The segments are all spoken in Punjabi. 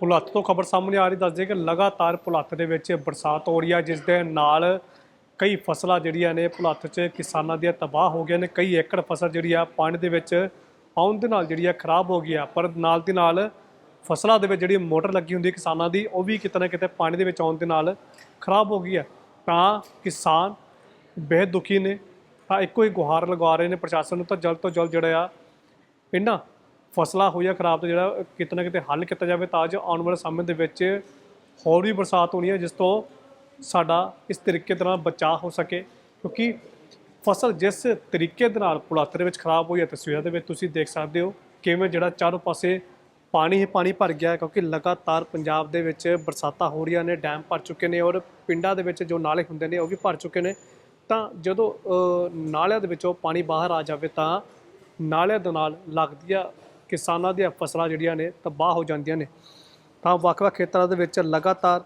ਭੁਲੱਥ ਤੋਂ ਖਬਰ ਸਾਹਮਣੇ ਆ ਰਹੀ, ਦੱਸਦੇ ਕਿ ਲਗਾਤਾਰ ਭੁਲੱਥ ਦੇ ਵਿੱਚ ਬਰਸਾਤ ਹੋ ਰਹੀ ਹੈ, ਜਿਸ ਦੇ ਨਾਲ ਕਈ ਫਸਲਾਂ ਜਿਹੜੀਆਂ ਨੇ ਭੁਲੱਥ 'ਚ ਕਿਸਾਨਾਂ ਦੀਆਂ ਤਬਾਹ ਹੋ ਗਈਆਂ ਨੇ। ਕਈ ਏਕੜ ਫਸਲ ਜਿਹੜੀ ਆ, ਪਾਣੀ ਦੇ ਵਿੱਚ ਆਉਣ ਦੇ ਨਾਲ ਜਿਹੜੀ ਆ, ਖਰਾਬ ਹੋ ਗਈ ਆ। ਪਰ ਨਾਲ ਦੀ ਨਾਲ ਫਸਲਾਂ ਦੇ ਵਿੱਚ ਜਿਹੜੀ ਮੋਟਰ ਲੱਗੀ ਹੁੰਦੀ ਕਿਸਾਨਾਂ ਦੀ, ਉਹ ਵੀ ਕਿਤੇ ਨਾ ਕਿਤੇ ਪਾਣੀ ਦੇ ਵਿੱਚ ਆਉਣ ਦੇ ਨਾਲ ਖਰਾਬ ਹੋ ਗਈ ਆ ਤਾਂ ਕਿਸਾਨ ਬੇਹੱਦ ਦੁਖੀ ਨੇ। ਤਾਂ ਇੱਕੋ ਹੀ ਗੁਹਾਰ ਲਗਾ ਰਹੇ ਨੇ ਪ੍ਰਸ਼ਾਸਨ ਨੂੰ। ਤਾਂ ਜਲਦ ਤੋਂ ਜਲਦ ਜਿਹੜਾ ਆ, ਇਹਨਾਂ ਫਸਲਾਂ ਹੋਈਆਂ ਖਰਾਬ ਤੋਂ ਜਿਹੜਾ ਕਿਤੇ ਨਾ ਕਿਤੇ ਹੱਲ ਕੀਤਾ ਜਾਵੇ, ਤਾਂ ਜੋ ਆਉਣ ਵਾਲੇ ਸਮੇਂ ਦੇ ਵਿੱਚ ਹੋਰ ਵੀ ਬਰਸਾਤ ਹੋਣੀ ਹੈ, ਜਿਸ ਤੋਂ ਸਾਡਾ ਇਸ ਤਰੀਕੇ ਦੇ ਨਾਲ ਬਚਾਅ ਹੋ ਸਕੇ। ਕਿਉਂਕਿ ਫਸਲ ਜਿਸ ਤਰੀਕੇ ਦੇ ਨਾਲ ਪੁਲਾਤਰ ਵਿੱਚ ਖਰਾਬ ਹੋਈ ਹੈ ਤਸਵੀਰਾਂ ਦੇ ਵਿੱਚ ਤੁਸੀਂ ਦੇਖ ਸਕਦੇ ਹੋ ਕਿਵੇਂ ਜਿਹੜਾ ਚਾਰੋਂ ਪਾਸੇ ਪਾਣੀ ਹੀ ਪਾਣੀ ਭਰ ਗਿਆ ਕਿਉਂਕਿ ਲਗਾਤਾਰ ਪੰਜਾਬ ਦੇ ਵਿੱਚ ਬਰਸਾਤਾਂ ਹੋ ਰਹੀਆਂ ਨੇ, ਡੈਮ ਭਰ ਚੁੱਕੇ ਨੇ ਔਰ ਪਿੰਡਾਂ ਦੇ ਵਿੱਚ ਜੋ ਨਾਲੇ ਹੁੰਦੇ ਨੇ ਉਹ ਵੀ ਭਰ ਚੁੱਕੇ ਨੇ। ਤਾਂ ਜਦੋਂ ਨਾਲਿਆਂ ਦੇ ਵਿੱਚੋਂ ਪਾਣੀ ਬਾਹਰ ਆ ਜਾਵੇ ਤਾਂ ਨਾਲਿਆਂ ਦੇ ਨਾਲ ਲੱਗਦੀਆਂ ਕਿਸਾਨਾਂ ਦੀਆਂ ਫਸਲਾਂ ਜਿਹੜੀਆਂ ਨੇ ਤਬਾਹ ਹੋ ਜਾਂਦੀਆਂ ਨੇ। ਤਾਂ ਵੱਖ-ਵੱਖ ਖੇਤਰਾਂ ਦੇ ਵਿੱਚ ਲਗਾਤਾਰ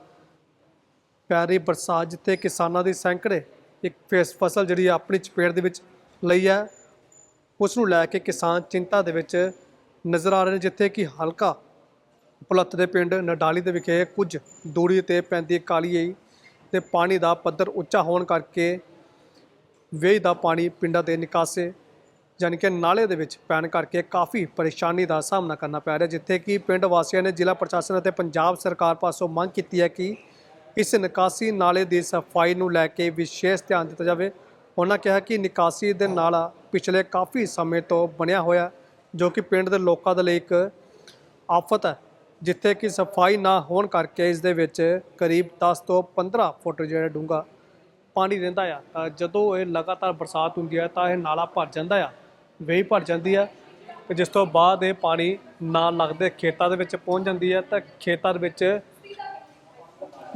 ਪੈ ਰਹੀ ਬਰਸਾਤ ਜਿੱਥੇ ਕਿਸਾਨਾਂ ਦੀ ਸੈਂਕੜੇ ਇੱਕ ਫੇਸ ਫਸਲ ਜਿਹੜੀ ਆ ਆਪਣੀ ਚਪੇਟ ਦੇ ਵਿੱਚ ਲਈ ਹੈ, ਉਸ ਨੂੰ ਲੈ ਕੇ ਕਿਸਾਨ ਚਿੰਤਾ ਦੇ ਵਿੱਚ ਨਜ਼ਰ ਆ ਰਹੇ ਨੇ, ਜਿੱਥੇ ਕਿ ਹਲਕਾ ਪੁਲੱਤ ਦੇ ਪਿੰਡ ਨਡਾਲੀ ਦੇ ਵਿਖੇ ਕੁਝ ਦੂਰੀ ਤੇ ਪੈਂਦੀ ਕਾਲੀਏ ਤੇ ਪਾਣੀ ਦਾ ਪੱਧਰ ਉੱਚਾ ਹੋਣ ਕਰਕੇ ਵੇਹ ਦਾ ਪਾਣੀ ਪਿੰਡਾਂ ਦੇ ਨਿਕਾਸੇ ਯਾਨੀ ਕਿ ਨਾਲੇ ਦੇ ਵਿੱਚ ਪੈਣ ਕਰਕੇ ਕਾਫੀ ਪਰੇਸ਼ਾਨੀ ਦਾ ਸਾਹਮਣਾ ਕਰਨਾ ਪੈ ਰਿਹਾ, ਜਿੱਥੇ ਕਿ ਪਿੰਡ ਵਾਸੀਆਂ ਨੇ ਜ਼ਿਲ੍ਹਾ ਪ੍ਰਸ਼ਾਸਨ ਅਤੇ ਪੰਜਾਬ ਸਰਕਾਰ ਪਾਸੋਂ ਮੰਗ ਕੀਤੀ ਹੈ ਕਿ ਇਸ ਨਿਕਾਸੀ ਨਾਲੇ ਦੀ ਸਫ਼ਾਈ ਨੂੰ ਲੈ ਕੇ ਵਿਸ਼ੇਸ਼ ਧਿਆਨ ਦਿੱਤਾ ਜਾਵੇ। ਉਹਨਾਂ ਕਿਹਾ ਕਿ ਨਿਕਾਸੀ ਦੇ ਨਾਲਾ ਪਿਛਲੇ ਕਾਫੀ ਸਮੇਂ ਤੋਂ ਬਣਿਆ ਹੋਇਆ, ਜੋ ਕਿ ਪਿੰਡ ਦੇ ਲੋਕਾਂ ਦੇ ਲਈ ਇੱਕ ਆਫਤ ਹੈ, ਜਿੱਥੇ ਕਿ ਸਫ਼ਾਈ ਨਾ ਹੋਣ ਕਰਕੇ ਇਸ ਦੇ ਵਿੱਚ ਕਰੀਬ 10 ਤੋਂ 15 ਫੁੱਟ ਜਿਹੜਾ ਡੂੰਘਾ ਪਾਣੀ ਰਹਿੰਦਾ ਆ। ਤਾਂ ਜਦੋਂ ਇਹ ਲਗਾਤਾਰ ਬਰਸਾਤ ਹੁੰਦੀ ਹੈ ਤਾਂ ਇਹ ਨਾਲਾ ਭਰ ਜਾਂਦਾ ਆ। ਵੇਈ ਭਰ ਜਾਂਦੀ ਹੈ ਤੇ ਜਿਸ ਤੋਂ ਬਾਅਦ ਇਹ ਪਾਣੀ ਨਾ ਲੱਗਦੇ ਖੇਤਾਂ ਦੇ ਵਿੱਚ ਪਹੁੰਚ ਜਾਂਦੀ ਹੈ ਤਾਂ ਖੇਤਾਂ ਦੇ ਵਿੱਚ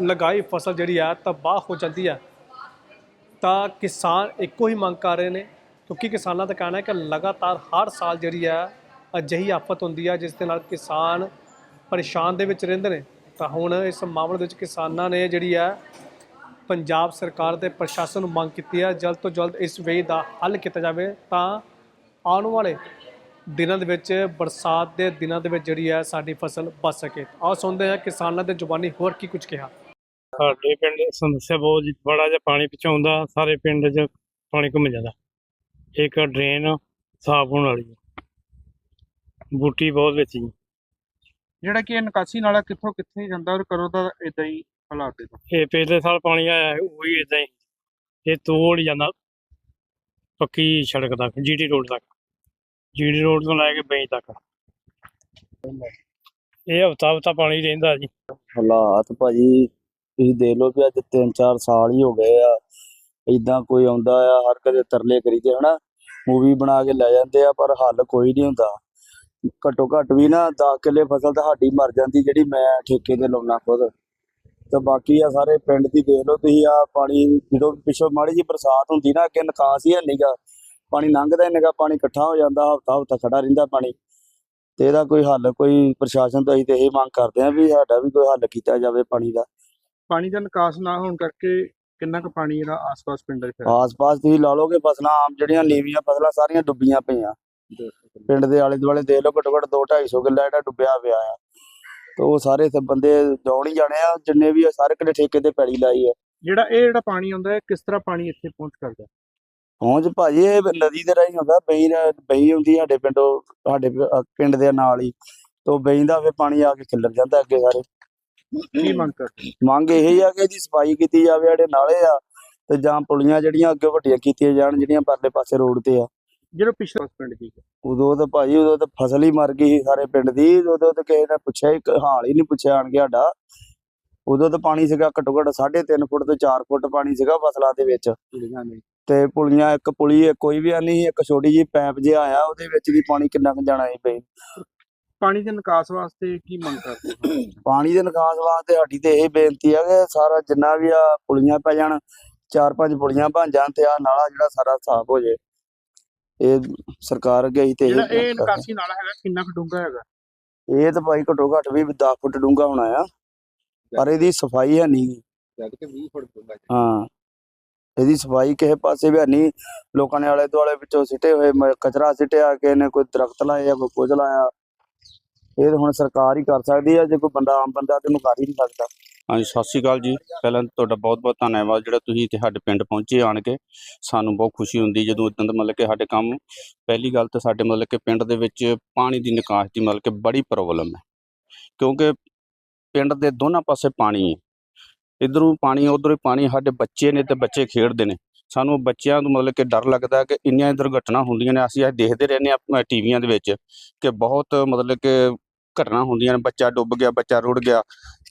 ਲਗਾਈ ਫਸਲ ਜਿਹੜੀ ਆ ਤਬਾਹ ਹੋ ਜਾਂਦੀ ਆ। ਤਾਂ ਕਿਸਾਨ ਇੱਕੋ ਹੀ ਮੰਗ ਕਰ ਰਹੇ ਨੇ, ਕਿਉਂਕਿ ਕਿਸਾਨਾਂ ਦਾ ਕਹਿਣਾ ਹੈ ਕਿ ਲਗਾਤਾਰ ਹਰ ਸਾਲ ਜਿਹੜੀ ਆ ਅਜਿਹੀ ਆਫਤ ਹੁੰਦੀ ਆ ਜਿਸ ਦੇ ਨਾਲ ਕਿਸਾਨ ਪਰੇਸ਼ਾਨ ਦੇ ਵਿੱਚ ਰਹਿੰਦੇ ਨੇ। ਤਾਂ ਹੁਣ ਇਸ ਮਾਮਲੇ ਦੇ ਵਿੱਚ ਕਿਸਾਨਾਂ ਨੇ ਜਿਹੜੀ ਆ ਪੰਜਾਬ ਸਰਕਾਰ ਤੇ ਪ੍ਰਸ਼ਾਸਨ ਨੂੰ ਮੰਗ ਕੀਤੀ ਹੈ ਜਲਦ ਤੋਂ ਜਲਦ ਇਸ ਵੇਈ ਦਾ ਹੱਲ ਕੀਤਾ ਜਾਵੇ ਤਾਂ ਆਉਣ ਵਾਲੇ ਦਿਨਾਂ ਦੇ ਵਿੱਚ ਬਰਸਾਤ ਦੇ ਦਿਨਾਂ ਦੇ ਵਿੱਚ ਜਿਹੜੀ ਹੈ ਸਾਡੀ ਫਸਲ ਬਚ ਸਕੇ। ਆਓ ਸੁਣਦੇ ਹਾਂ ਕਿਸਾਨਾਂ ਦੇ ਜ਼ੁਬਾਨੀ ਹੋਰ ਕੀ ਕੁਝ ਕਿਹਾ। ਸਾਡੇ ਪਿੰਡ ਸਮੱਸਿਆ ਬਹੁਤ ਜੀ ਬੜਾ ਜਿਹਾ ਪਾਣੀ ਪਿੱਛੋਂ ਆਉਂਦਾ ਸਾਰੇ ਪਿੰਡ 'ਚ ਪਾਣੀ ਘੁੰਮ ਜਾਂਦਾ। ਇੱਕ ਡਰੇਨ ਸਾਫ਼ ਹੋਣ ਵਾਲੀ ਹੈ। ਬੂਟੀ ਬਹੁਤ ਵਿੱਚ ਜੀ। ਜਿਹੜਾ ਕਿ ਇਹ ਨਿਕਾਸੀ ਨਾਲਾ ਕਿੱਥੋਂ ਕਿੱਥੇ ਜਾਂਦਾ ਔਰ ਕਰੋ ਦਾ ਇਦਾਂ ਹੀ ਹਾਲਾਤ ਦੇ ਇਹ ਪਿਛਲੇ ਸਾਲ ਪਾਣੀ ਆਇਆ ਹੈ, ਉਹ ਹੀ ਇਦਾਂ ਹੀ। ਇਹ ਤੋੜ ਜਾਂਦਾ। ਪੱਕੀ ਸੜਕ ਤੱਕ ਜੀਟੀ ਰੋਡ ਤੱਕ। ਜੀਟੀ ਰੋਡ ਤੋਂ ਲੈ ਕੇ ਬੈਂਚ ਤੱਕ। ਇਹ ਹਫਤਾ ਹਫਤਾ ਪਾਣੀ ਰਹਿੰਦਾ ਜੀ। ਹਾਲਾਤ ਭਾਜੀ, ਤੁਸੀਂ ਦੇਖ ਲਓ ਵੀ ਅੱਜ 3-4 ਸਾਲ ਹੀ ਹੋ ਗਏ ਆ। ਇਦਾਂ ਕੋਈ ਆਉਂਦਾ ਆ, ਹਰ ਕਦੇ ਤਰਲੇ ਕਰੀਦੇ, ਹਨਾ? ਮੂਵੀ ਬਣਾ ਕੇ ਲੈ ਜਾਂਦੇ ਆ, ਪਰ ਹੱਲ ਕੋਈ ਨਹੀਂ ਹੁੰਦਾ। ਘੱਟੋ ਘੱਟ ਵੀ ਨਾ 10 ਕਿੱਲੇ ਫਸਲ ਤਾਂ ਸਾਡੀ ਮਰ ਜਾਂਦੀ, ਜਿਹੜੀ ਮੈਂ ਠੇਕੇ ਤੇ ਲਾਉਣਾ ਖੁਦ। ਤੇ ਬਾਕੀ ਆ ਸਾਰੇ ਪਿੰਡ ਦੀ ਦੇਖ ਲਓ, ਤੁਸੀਂ ਆ ਪਾਣੀ, ਜਦੋਂ ਪਿੱਛੋਂ ਮਾੜੀ ਜੀ ਬਰਸਾਤ ਹੁੰਦੀ ਨਾ, ਅੱਗੇ ਨਿਕਾਸ ਹੀ ਨਹੀਂਗਾ ਪਾਣੀ ਲੰਘਦਾ ਹੀ ਨਹੀਂਗਾ ਪਾਣੀ ਇਕੱਠਾ ਹੋ ਜਾਂਦਾ ਹਫਤਾ ਹਫਤਾ ਖੜਾ ਰਹਿੰਦਾ ਪਾਣੀ। ਤੇ ਇਹਦਾ ਕੋਈ ਹੱਲ ਕੋਈ ਪ੍ਰਸ਼ਾਸਨ ਤੋਂ ਅਸੀਂ ਤੇ ਇਹ ਮੰਗ ਕਰਦੇ ਆ ਵੀ ਸਾਡਾ ਵੀ ਕੋਈ ਹੱਲ ਕੀਤਾ ਜਾਵੇ ਪਾਣੀ ਦਾ। ਪਾਣੀ ਦਾ ਨਿਕਾਸ ਨਾ ਹੋਣ ਕਰਕੇ ਕਿੰਨਾ ਕੁ ਪਾਣੀ ਜਿਹੜਾ ਆਸ-ਪਾਸ ਪਿੰਡਾਂ 'ਚ ਆਸ-ਪਾਸ ਤੁਸੀਂ ਲਾ ਲਓਗੇ ਫਸਲਾਂ ਆਮ ਜਿਹੜੀਆਂ ਨੀਵੀਆਂ ਫਸਲਾਂ ਸਾਰੀਆਂ ਡੁੱਬੀਆਂ ਪਈਆਂ। ਪਿੰਡ ਦੇ ਆਲੇ ਦੁਆਲੇ ਦੇਖ ਲਓ ਘੱਟੋ ਘੱਟ 2-250 ਕਿੱਲਾ ਜਿਹੜਾ ਡੁੱਬਿਆ ਪਿਆ ਆ। ਤੇ ਉਹ ਸਾਰੇ ਬੰਦੇ ਦੌੜ ਹੀ ਜਾਣੇ ਆ ਜਿੰਨੇ ਵੀ ਸਾਰੇ ਕਿਤੇ ਠੇਕੇ ਤੇ ਪੈੜੀ ਲਾਈ ਆ। ਜਿਹੜਾ ਇਹ ਜਿਹੜਾ ਪਾਣੀ ਆਉਂਦਾ ਹੈ ਕਿਸ ਤਰ੍ਹਾਂ ਪਾਣੀ ਇੱਥੇ ਪਹੁੰਚ ਕਰਦਾ? ਪਹੁੰਚ ਭਾਜੀ ਇਹ ਨਦੀ ਦੇ ਰਾਹੀਂ ਹੁੰਦਾ ਬਈ ਬਈ ਹੁੰਦੀ ਸਾਡੇ ਪਿੰਡੋਂ ਸਾਡੇ ਪਿੰਡ ਦੇ ਨਾਲ ਹੀ ਤੋਂ ਬਈ ਦਾ ਫਿਰ ਪਾਣੀ ਆ ਕੇ ਖਿੱਲਰ ਜਾਂਦਾ ਅੱਗੇ ਸਾਰੇ। ਕੀ ਮੰਗ ਕਰਦੇ? ਮੰਗ ਇਹ ਹੀ ਆ ਕਿ ਇਹਦੀ ਸਫ਼ਾਈ ਕੀਤੀ ਜਾਵੇ ਜਿਹੜੇ ਨਾਲੇ ਆ ਤੇ ਜਾਂ ਪੁਲੀਆਂ ਜਿਹੜੀਆਂ ਅੱਗੇ ਵੱਡੀਆਂ ਕੀਤੀਆਂ ਜਾਣ ਜਿਹੜੀਆਂ ਪਰਲੇ ਪਾਸੇ ਰੋਡ ਤੇ ਆ। ਜਿਹੜਾ ਪਿਛਲਾ ਪਿੰਡ ਦੀ ਉਦੋਂ ਤਾਂ ਭਾਜੀ ਉਦੋਂ ਤਾਂ ਫਸਲ ਹੀ ਮਰ ਗਈ ਸਾਰੇ ਪਿੰਡ ਦੀ ਉਦੋਂ ਤਾਂ ਕਿਸੇ ਨੇ ਪੁੱਛਿਆ ਹੀ ਹਾਲ ਹੀ ਨਹੀਂ ਪੁੱਛਿਆ ਆਣ ਕੇ ਸਾਡਾ। ਉਦੋਂ ਤਾਂ ਪਾਣੀ ਸੀਗਾ ਘੱਟੋ ਘੱਟ 3.5 ਫੁੱਟ ਤੋਂ 4 ਫੁੱਟ ਪਾਣੀ ਸੀਗਾ ਫਸਲਾਂ ਦੇ ਵਿੱਚ। ਤੇ ਪੁਲੀਆਂ ਇੱਕ ਪੁਲੀ ਇੱਕ ਕੋਈ ਵੀ ਨਹੀਂ ਇੱਕ ਛੋਟੀ ਜੀ ਪੈਪ ਜਿਹਾ ਆਇਆ ਉਹਦੇ ਵਿੱਚ ਵੀ ਪਾਣੀ ਕਿੰਨਾ ਕੁ ਜਾਣਾ ਸੀ ਪਈ ਪਾਣੀ ਦੇ ਨਿਕਾਸ ਵਾਸਤੇ ਕੀ ਮੰਗ ਕਰਦੇ ਹੋ? ਪਾਣੀ ਦੇ ਨਿਕਾਸ ਵਾਸਤੇ ਸਾਡੀ ਤੇ ਇਹ ਬੇਨਤੀ ਆ ਕਿ ਸਾਰਾ ਜਿੰਨਾ ਵੀ ਆ ਪੁਲੀਆਂ ਪੈ ਜਾਣ ਚਾਰ ਪੰਜ ਪੁਲੀਆਂ ਬਣ ਜਾਣ ਤੇ ਆ ਨਾਲਾ ਜਿਹੜਾ ਸਾਰਾ ਸਾਫ਼ ਹੋ ਜੇ। ਇਹ ਸਰਕਾਰ ਅੱਗੇ ਹੀ ਤੇ ਜਿਹੜਾ ਇਹ ਇਹ ਨਿਕਾਸੀ ਨਾਲਾ ਹੈਗਾ ਕਿੰਨਾ ਕੁ ਡੂੰਘਾ ਹੈਗਾ? ਇਹ ਤਾਂ ਭਾਈ ਘੱਟੋ ਘੱਟ ਵੀ 10 ਫੁੱਟ ਡੂੰਘਾ ਹੋਣਾ ਆ ਪਰ ਇਹਦੀ ਸਫ਼ਾਈ ਹੈ ਨਹੀਂ ਜਦ ਕਿ 20 ਫੁੱਟ ਡੂੰਘਾ ਹਾਂ। ਇਹਦੀ ਸਫ਼ਾਈ ਕਿਸੇ ਪਾਸੇ ਵੀ ਹੈ ਨਹੀਂ। ਲੋਕਾਂ ਨੇ ਆਲੇ ਦੁਆਲੇ ਵਿੱਚੋਂ ਸਿੱਟੇ ਹੋਏ ਕਚਰਾ ਸਿੱਟਿਆ ਕਿਸੇ ਨੇ ਕੋਈ ਦਰਖਤ ਲਾਇਆ ਕੋਈ ਕੁਝ ਲਾਇਆ। ਇਹ ਤਾਂ ਹੁਣ ਸਰਕਾਰ ਹੀ ਕਰ ਸਕਦੀ ਹੈ ਜੇ ਕੋਈ ਬੰਦਾ, ਆਮ ਬੰਦਾ ਤੇ ਉਹਨੂੰ ਕਰ ਹੀ ਨਹੀਂ ਸਕਦਾ। ਹਾਂਜੀ, ਸਤਿ ਸ਼੍ਰੀ ਅਕਾਲ ਜੀ। ਪਹਿਲਾਂ ਤੁਹਾਡਾ ਬਹੁਤ-ਬਹੁਤ ਧੰਨਵਾਦ, ਜਿਹੜਾ ਤੁਸੀਂ ਇੱਥੇ ਸਾਡੇ ਪਿੰਡ ਪਹੁੰਚੇ ਆਣ ਕੇ। ਸਾਨੂੰ ਬਹੁਤ ਖੁਸ਼ੀ ਹੁੰਦੀ ਜਦੋਂ ਇਦਾਂ ਦਾ ਮਤਲਬ ਕਿ ਸਾਡੇ ਕੰਮ, ਪਹਿਲੀ ਗੱਲ ਤਾਂ ਸਾਡੇ ਮਤਲਬ ਕਿ ਪਿੰਡ ਦੇ ਵਿੱਚ ਪਾਣੀ ਦੀ ਨਿਕਾਸ ਦੀ ਮਤਲਬ ਕਿ ਬੜੀ ਪ੍ਰੋਬਲਮ ਹੈ। ਕਿਉਂਕਿ ਪਿੰਡ ਦੇ ਦੋਨਾਂ ਪਾਸੇ ਪਾਣੀ ਹੈ। ਇਧਰੋਂ ਪਾਣੀ, ਉਧਰੋਂ ਪਾਣੀ, ਸਾਡੇ ਬੱਚੇ ਨੇ ਤੇ ਬੱਚੇ ਖੇਡਦੇ ਨੇ। ਸਾਨੂੰ ਬੱਚਿਆਂ ਨੂੰ ਮਤਲਬ ਕਿ ਡਰ ਲੱਗਦਾ ਕਿ ਇੰਨੀਆਂ ਦੁਰਘਟਨਾ ਹੁੰਦੀਆਂ ਨੇ। ਅਸੀਂ ਅੱਜ ਦੇਖਦੇ ਰਹਿੰਦੇ ਆ ਟੀਵੀਆਂ ਦੇ ਵਿੱਚ ਕਿ ਬਹੁਤ ਮਤਲਬ ਕਿ ਘਟਨਾ ਹੁੰਦੀਆਂ ਨੇ। ਬੱਚਾ ਡੁੱਬ ਗਿਆ, ਬੱਚਾ ਰੁੜ ਗਿਆ।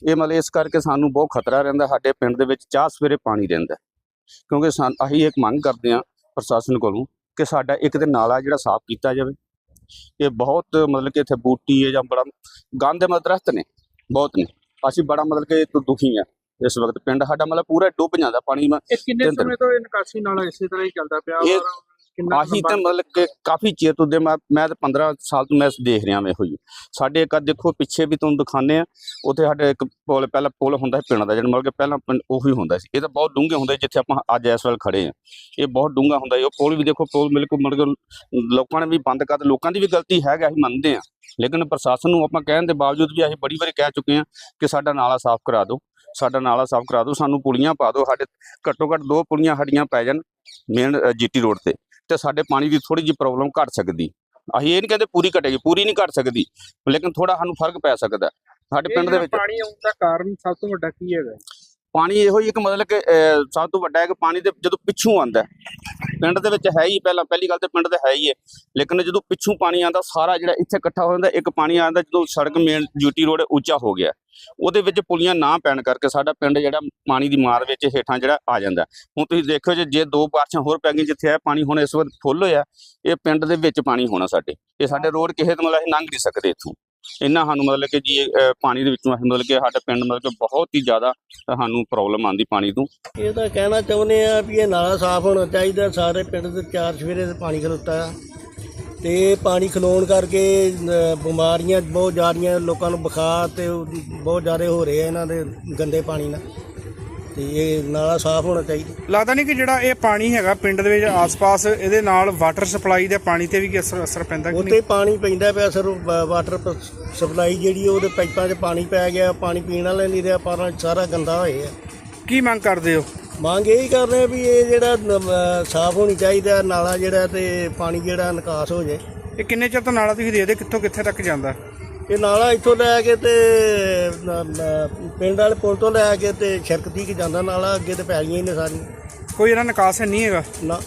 ਇਹ ਮਤਲਬ ਇਸ ਕਰਕੇ ਸਾਨੂੰ ਬਹੁਤ ਖਤਰਾ ਰਹਿੰਦਾ। ਸਾਡੇ ਪਿੰਡ ਦੇ ਵਿੱਚ ਚਾਹ ਸਵੇਰੇ ਪਾਣੀ ਰਹਿੰਦਾ। ਕਿਉਂਕਿ ਸਾਨ ਅਸੀਂ ਇੱਕ ਮੰਗ ਕਰਦੇ ਹਾਂ ਪ੍ਰਸ਼ਾਸਨ ਕੋਲੋਂ ਕਿ ਸਾਡਾ ਇੱਕ ਤੇ ਨਾਲਾ ਜਿਹੜਾ ਸਾਫ਼ ਕੀਤਾ ਜਾਵੇ। ਇਹ ਬਹੁਤ ਮਤਲਬ ਕਿ ਇੱਥੇ ਬੂਟੀ ਹੈ ਜਾਂ ਬੜਾ ਗੰਦ ਮਤਲਬ ਦਰਖਤ ਨੇ, ਬਹੁਤ ਨੇ। ਅਸੀਂ ਬੜਾ ਮਤਲਬ ਕਿ ਦੁਖੀ ਆ ਇਸ ਵਕਤ ਪਿੰਡ ਸਾਡਾ ਮਤਲਬ ਪੂਰਾ ਡੁੱਬ ਜਾਂਦਾ ਪਾਣੀ ਮ- ਇਹ ਕਿੰਨੇ। ਸਮੇਂ ਤੋਂ ਇਹ ਨਿਕਾਸੀ ਨਾਲਾ ਇਸੇ ਤਰ੍ਹਾਂ ਹੀ ਚੱਲਦਾ ਪਿਆ ਇਹ ਵਾ? ਕਿੰਨਾ ਆਹੀ ਲੰਬਾ- ਤਾਂ ਮਤਲਬ ਕਿ ਕਾਫੀ ਚਿਰ ਤੋਂ ਦੇ ਮੈਂ ਮੈਂ ਤਾਂ 15 ਸਾਲ ਤੋਂ ਮੈਂ ਇਸ ਦੇਖ ਰਿਹਾ ਮੈਂ ਇਹੋ ਸਾਡੇ ਇੱਕ ਆਹ ਦੇਖੋ ਪਿੱਛੇ ਵੀ ਤੁਹਾਨੂੰ ਦਿਖਾਣੇ ਆ ਉੱਥੇ ਸਾਡੇ ਇੱਕ ਪੁਲ ਪਹਿਲਾਂ ਪੁਲ ਹੁੰਦਾ ਸੀ ਪਿੰਡ ਦਾ ਜਿਹੜਾ ਮਤਲਬ ਕਿ ਪਹਿਲਾਂ ਪਿੰਡ ਉਹੀ ਹੁੰਦਾ ਸੀ। ਇਹ ਤਾਂ ਬਹੁਤ ਡੂੰਘੇ ਹੁੰਦੇ ਜਿੱਥੇ ਆਪਾਂ ਅੱਜ ਇਸ ਵੇਲੇ ਖੜੇ ਆ ਇਹ ਬਹੁਤ ਡੂੰਘਾ ਹੁੰਦਾ ਸੀ। ਉਹ ਪੁਲ ਵੀ ਦੇਖੋ ਪੁਲ ਬਿਲਕੁਲ ਮਤਲਬ ਕਿ ਲੋਕਾਂ ਨੇ ਵੀ ਬੰਦ ਕਰ ਲੋਕਾਂ ਦੀ ਵੀ ਗਲਤੀ ਹੈਗਾ ਅਸੀਂ ਮੰਨਦੇ ਆ ਲੇਕਿਨ ਪ੍ਰਸ਼ਾਸਨ ਨੂੰ ਆਪਾਂ ਕਹਿਣ ਦੇ ਬਾਵਜੂਦ ਵੀ ਅਸੀਂ ਬੜੀ ਵਾਰੀ ਕਹਿ ਚੁੱਕੇ ਆ ਕਿ ਸਾਡਾ ਨਾਲਾ ਸਾਫ਼ ਕਰਾ ਦਿਓ। ਸਾਡਾ ਨਾਲਾ ਸਾਫ਼ ਕਰਾ ਦਿਓ ਸਾਨੂੰ ਪੁਲੀਆਂ ਪਾ ਦਿਓ ਸਾਡੇ ਘੱਟੋ ਘੱਟ ਦੋ ਪੁਲੀਆਂ ਸਾਡੀਆਂ ਪੈ ਜਾਣ ਮੇਨ ਜੀਟੀ ਰੋਡ ਤੇ ਤੇ ਸਾਡੇ ਪਾਣੀ ਦੀ ਥੋੜੀ ਜਿਹੀ ਪ੍ਰੋਬਲਮ ਘਟ ਸਕਦੀ। ਅਸੀਂ ਇਹ ਨਹੀਂ ਕਹਿੰਦੇ ਪੂਰੀ ਘਟੇਗੀ ਪੂਰੀ ਨਹੀਂ ਘਟ ਸਕਦੀ ਲੇਕਿਨ ਥੋੜਾ ਸਾਨੂੰ ਫ਼ਰਕ ਪੈ ਸਕਦਾ। ਸਾਡੇ ਪਿੰਡ ਦੇ ਵਿੱਚ ਪਾਣੀ ਆਉਣ ਦਾ ਕਾਰਨ ਸਭ ਤੋਂ ਵੱਡਾ ਕੀ ਹੈਗਾ? ਪਾਣੀ ਇਹੋ ਹੀ ਇੱਕ ਮਤਲਬ ਕਿ ਸਭ ਤੋਂ ਵੱਡਾ ਹੈ ਕਿ ਪਾਣੀ ਦੇ ਜਦੋਂ ਪਿੱਛੋਂ ਆਂਦਾ ਪਿੰਡ ਦੇ ਵਿੱਚ ਹੈ ਹੀ ਪਹਿਲਾਂ ਪਹਿਲੀ ਗੱਲ ਤੇ ਪਿੰਡ ਤੇ ਹੈ ਹੀ ਹੈ। ਲੇਕਿਨ ਜਦੋਂ ਪਿੱਛੋਂ ਪਾਣੀ ਆਂਦਾ ਸਾਰਾ ਜਿਹੜਾ ਇੱਥੇ ਇਕੱਠਾ ਹੋ ਜਾਂਦਾ ਇੱਕ ਪਾਣੀ ਆਂਦਾ ਜਦੋਂ ਸੜਕ ਮੇਨ ਜੂਟੀ ਰੋਡ ਉੱਚਾ ਹੋ ਗਿਆ। ਉਹਦੇ ਵਿੱਚ ਪੁਲੀਆਂ ਨਾ ਪੈਣ ਕਰਕੇ ਸਾਡਾ ਪਿੰਡ ਜਿਹੜਾ ਪਾਣੀ ਦੀ ਮਾਰ ਵਿੱਚ ਹੇਠਾਂ ਜਿਹੜਾ ਆ ਜਾਂਦਾ ਹੁਣ ਤੁਸੀਂ ਦੇਖੋ ਜੇ ਜੇ ਦੋ ਬਾਰਿਸ਼ਾਂ ਹੋਰ ਪੈ ਗਈਆਂ ਜਿੱਥੇ ਇਹ ਪਾਣੀ ਹੁਣ ਇਸ ਵਕਤ ਫੁੱਲ ਹੋਇਆ ਇਹ ਪਿੰਡ ਦੇ ਵਿੱਚ ਪਾਣੀ ਹੋਣਾ ਸਾਡੇ। ਇਹ ਸਾਡੇ ਰੋਡ ਕਿਸੇ ਤੋਂ ਮਤਲਬ ਅਸੀਂ ਲੰਘ ਨਹੀਂ ਸਕਦੇ ਇੱਥੋਂ। ਇਹਨਾਂ ਸਾਨੂੰ ਮਤਲਬ ਕਿ ਜੀ ਅਹ, ਪਾਣੀ ਦੇ ਵਿੱਚੋਂ ਅਸੀਂ ਮਤਲਬ ਕਿ ਸਾਡੇ ਪਿੰਡ ਮਤਲਬ ਕਿ ਬਹੁਤ ਹੀ ਜ਼ਿਆਦਾ ਸਾਨੂੰ ਪ੍ਰੋਬਲਮ ਆਉਂਦੀ ਪਾਣੀ ਤੋਂ। ਇਹ ਤਾਂ ਕਹਿਣਾ ਚਾਹੁੰਦੇ ਆ ਵੀ ਇਹ ਨਾਲਾ ਸਾਫ਼ ਹੋਣਾ ਚਾਹੀਦਾ ਸਾਰੇ ਪਿੰਡ ਦੇ ਚਾਰ ਸਵੇਰੇ ਤੇ ਪਾਣੀ ਖਲੋਤਾ। ਆ ਤੇ ਇਹ ਪਾਣੀ ਖਲੋਣ ਕਰਕੇ ਅ, ਬਿਮਾਰੀਆਂ ਬਹੁਤ ਜ਼ਿਆਦੀਆਂ ਲੋਕਾਂ ਨੂੰ ਬੁਖਾਰ ਤੇ ਉਹ ਬਹੁਤ ਜ਼ਿਆਦਾ ਹੋ ਰਹੇ ਆ ਇਹਨਾਂ ਦੇ ਗੰਦੇ ਪਾਣੀ ਨਾਲ। ਤੇ ਇਹ ਨਾਲਾ ਸਾਫ਼ ਹੋਣਾ ਚਾਹੀਦਾ। ਲੱਗਦਾ ਨਹੀਂ ਕਿ ਜਿਹੜਾ ਇਹ ਪਾਣੀ ਹੈਗਾ ਪਿੰਡ ਦੇ ਵਿੱਚ ਆਸ-ਪਾਸ ਇਹਦੇ ਨਾਲ ਵਾਟਰ ਸਪਲਾਈ ਦੇ ਪਾਣੀ ਤੇ ਵੀ ਕੀ ਅਸਰ ਅਸਰ ਪੈਂਦਾ ਕਿ ਉੱਤੇ ਪਾਣੀ ਪੈਂਦਾ ਪਿਆ ਸਰ ਵਾ- ਵਾਟਰ ਪ- ਸਪਲਾਈ ਜਿਹੜੀ ਉਹਦੇ ਪਾਈਪਾਂ 'ਚ ਪਾਣੀ ਪੈ ਗਿਆ ਪਾਣੀ ਪੀਣ ਵਾਲਾ ਨਹੀਂ ਰਿਹਾ ਪਰ ਸਾਰਾ ਗੰਦਾ ਹੋਇਆ। ਕੀ ਮੰਗ ਕਰਦੇ ਹੋ? ਮੰਗ ਇਹੀ ਕਰ ਰਹੇ ਆ ਵੀ ਇਹ ਜਿਹੜਾ ਨ- ਸਾਫ਼ ਹੋਣੀ ਚਾਹੀਦਾ ਨਾਲਾ ਜਿਹੜਾ ਤੇ ਪਾਣੀ ਜਿਹੜਾ ਨਿਕਾਸ ਹੋ ਜਾਏ। ਇਹ ਕਿੰਨੇ ਚਿਰ ਤੋਂ ਨਾਲਾ ਤੁਸੀਂ ਦੇਖਦੇ ਕਿੱਥੋਂ ਕਿੱਥੇ ਤੱਕ ਜਾਂਦਾ? ਇਹ ਨਾਲਾ ਇੱਥੋਂ ਲੈ ਕੇ ਤੇ ਨ- ਨ- ਪਿੰਡ ਵਾਲੇ ਪੁਲ ਤੋਂ ਲੈ ਕੇ ਤੇ ਛਿਰਕਤੀ ਕਿ ਜਾਂਦਾ ਨਾਲਾ ਅੱਗੇ ਤੇ ਪੈ ਗਈਆਂ ਹੀ ਨੇ ਸਾਰੀਆਂ। ਕੋਈ ਇਹਦਾ ਨਿਕਾਸ ਨਹੀਂ ਹੈਗਾ? ਨਾ।